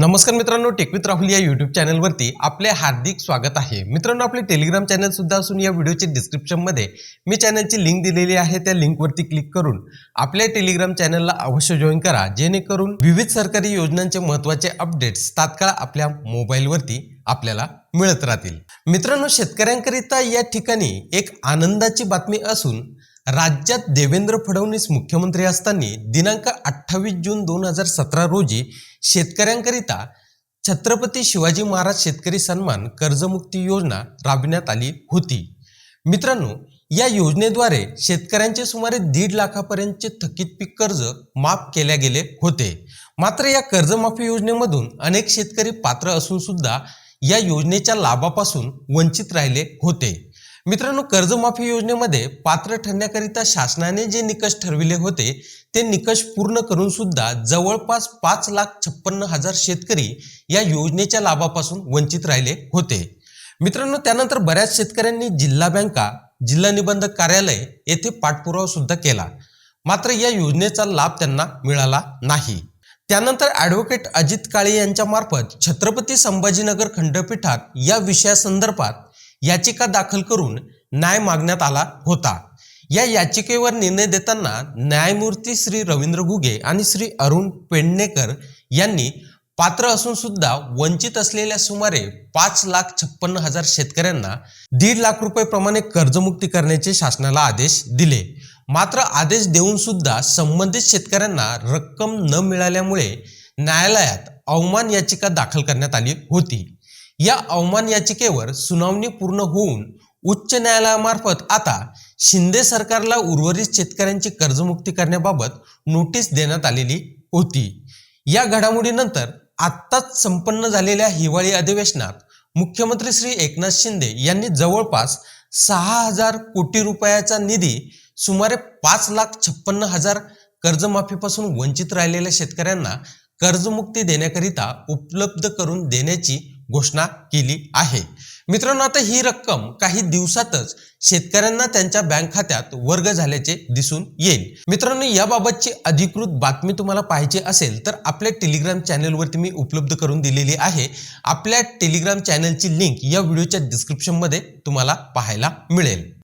नमस्कार मित्रांनो टेकवित राहुल या युट्यूब चॅनलवरती आपले हार्दिक स्वागत आहे. मित्रांनो आपले टेलिग्राम चॅनल सुद्धा असून या व्हिडिओचे डिस्क्रिप्शनमध्ये मी चॅनलची लिंक दिलेली आहे त्या लिंकवरती क्लिक करून आपल्या टेलिग्राम चॅनलला अवश्य जॉईन करा. जेणेकरून विविध सरकारी योजनांचे महत्त्वाचे अपडेट्स तात्काळ आपल्या मोबाईलवरती आपल्याला मिळत राहतील. मित्रांनो शेतकऱ्यांकरिता या ठिकाणी एक आनंदाची बातमी असून राज्यात देवेंद्र फडणवीस मुख्यमंत्री असताना दिनांक अठ्ठावीस जून दोन हजार सतरा रोजी शेतकऱ्यांकरिता छत्रपती शिवाजी महाराज शेतकरी सन्मान कर्जमुक्ती योजना राबविण्यात आली होती. मित्रांनो या योजनेद्वारे शेतकऱ्यांचे सुमारे दीड लाखापर्यंतचे थकीत पीक कर्ज माफ केल्या गेले होते. मात्र या कर्जमाफी योजनेमधून अनेक शेतकरी पात्र असून सुद्धा या योजनेच्या लाभापासून वंचित राहिले होते. मित्रांनो कर्जमाफी योजनेमध्ये पात्र ठरण्याकरिता शासनाने जे निकष ठरविले होते ते निकष पूर्ण करून सुद्धा जवळपास पाच लाख छप्पन्न हजार शेतकरी या योजनेच्या लाभापासून वंचित राहिले होते. मित्रांनो त्यानंतर बऱ्याच शेतकऱ्यांनी जिल्हा बँका जिल्हा निबंधक कार्यालय येथे पाठपुरावा सुद्धा केला. मात्र या योजनेचा लाभ त्यांना मिळाला नाही. त्यानंतर ॲडव्होकेट अजित काळे यांच्या मार्फत छत्रपती संभाजीनगर खंडपीठात या विषयासंदर्भात याचिका दाखल करून न्याय मागण्यात आला होता. या याचिकेवर निर्णय देताना न्यायमूर्ती श्री रवींद्र घुगे आणि श्री अरुण पेडणेकर यांनी पात्र असून सुद्धा वंचित असलेल्या सुमारे पाच लाख छप्पन्न हजार शेतकऱ्यांना दीड लाख रुपये प्रमाणे कर्जमुक्ती करण्याचे शासनाला आदेश दिले. मात्र आदेश देऊन सुद्धा संबंधित शेतकऱ्यांना रक्कम न मिळाल्यामुळे न्यायालयात अवमान याचिका दाखल करण्यात आली होती. या अवमान याचिकेवर सुनावणी पूर्ण होऊन उच्च न्यायालयामार्फत आता शिंदे सरकारला उर्वरित शेतकऱ्यांची कर्जमुक्ती करण्याबाबत नोटीस देण्यात आलेली होती. या घडामोडीनंतर आत्ताच संपन्न झालेल्या हिवाळी अधिवेशनात मुख्यमंत्री श्री एकनाथ शिंदे यांनी जवळपास सहा हजार कोटी रुपयाचा निधी सुमारे पाच लाख छप्पन्न हजार कर्जमाफीपासून वंचित राहिलेल्या शेतकऱ्यांना कर्जमुक्ती देण्याकरिता उपलब्ध करून देण्याची घोषणा केली आहे. मित्रांनो आता ही रक्कम काही दिवसातच शेतकऱ्यांना त्यांच्या बँक खात्यात वर्ग झाल्याचे दिसून येईल. मित्रांनो याबाबतची अधिकृत बातमी तुम्हाला पाहिजे असेल तर आपल्या टेलिग्राम चॅनलवरती मी उपलब्ध करून दिलेली आहे. आपल्या टेलिग्राम चॅनलची लिंक या व्हिडिओच्या डिस्क्रिप्शनमध्ये तुम्हाला पाहायला मिळेल.